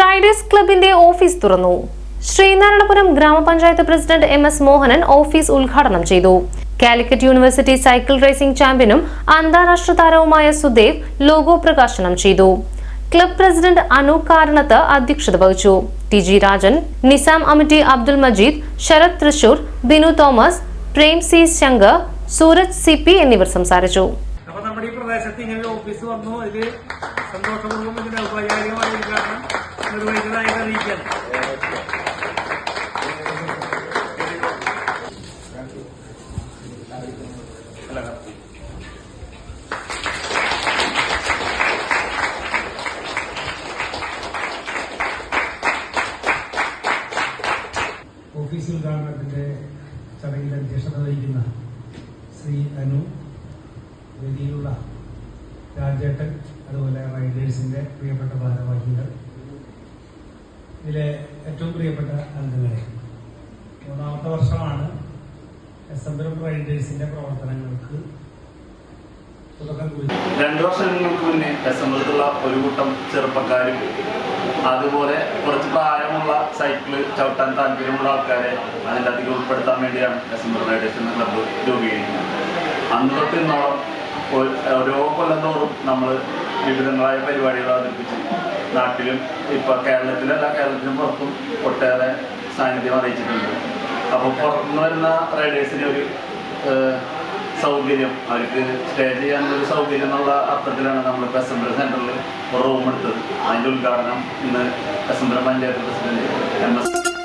Riders ക്ലബിന്റെ office തുറന്നു. ശ്രീനാരായണപുരം ഗ്രാമപഞ്ചായത്ത് president M S Mohanan office ഉദ്ഘാടനം ചെയ്തു. കാലിക്കറ്റ് യൂണിവേഴ്സിറ്റി സൈക്കിൾ റേസിംഗ് ചാമ്പ്യനും അന്താരാഷ്ട്ര താരവുമായ സുദേവ് ലോഗോ പ്രകാശനം ചെയ്തു. ക്ലബ് പ്രസിഡന്റ് അനു കാരണത്ത് അധ്യക്ഷത വഹിച്ചു. T G Rajan Nizam Amity Abdul Majeed Sarath Thrissur Binu Thomas Prem C Shankar Sooraj C P എന്നിവർ സംസാരിച്ചു. അപ്പൊ നമ്മുടെ ഈ പ്രദേശത്ത് ഇങ്ങനെ ഓഫീസ് വന്നു. ഇതിൽ സന്തോഷപൂർവം ഇതിന്റെ നിർവഹിച്ചതായി അറിയിക്കാം ഓഫീസ് ഉദ്ഘാടനത്തിന്റെ ചടങ്ങിൽ അധ്യക്ഷത വഹിക്കുന്ന ശ്രീ അനു വേദിയിലുള്ള രാജേട്ടൻ അതുപോലെ റൈഡേഴ്സിന്റെ പ്രിയപ്പെട്ട ഭാരവാഹികൾ ഇതിലെ ഏറ്റവും പ്രിയപ്പെട്ട അംഗങ്ങളെ. മൂന്നാമത്തെ വർഷമാണ് എസ് എം എം റൈഡേഴ്സിന്റെ പ്രവർത്തനങ്ങൾക്ക് രണ്ടു വർഷങ്ങൾക്ക് മുന്നേ ഡിസംബറിലുള്ള ഒരു കൂട്ടം ചെറുപ്പക്കാരും അതുപോലെ കുറച്ച് പ്രായമുള്ള സൈക്കിൾ ചവിട്ടാൻ താല്പര്യമുള്ള ആൾക്കാരെ അതിന്റെ അധികം ഉൾപ്പെടുത്താൻ വേണ്ടിയാണ് ഡിസംബർ റൈഡേഴ്സ് എന്ന ക്ലബ്ബ് രൂപീകരിക്കുന്നത്. അന്ന് തൊട്ട് ഇന്നോളം ഓരോ കൊല്ലം തോറും നമ്മൾ വിവിധങ്ങളായ പരിപാടികൾ അവതരിപ്പിച്ച്. നാട്ടിലും ഇപ്പൊ കേരളത്തിലല്ല കേരളത്തിലും പുറത്തും ഒട്ടേറെ സാന്നിധ്യം അറിയിച്ചിട്ടുണ്ട്. അപ്പോൾ പുറത്തുനിന്ന് വരുന്ന റൈഡേഴ്സിന് ഒരു സൗകര്യം അവർക്ക് സ്റ്റേ ചെയ്യാനുള്ള ഒരു സൗകര്യം എന്നുള്ള അർത്ഥത്തിലാണ് നമ്മൾ ഇപ്പൊ അസംബ്ലി സെന്ററിൽ റൂം എടുത്തത്. അതിന്റെ ഉദ്ഘാടനം ഇന്ന് assembly panchayat president M S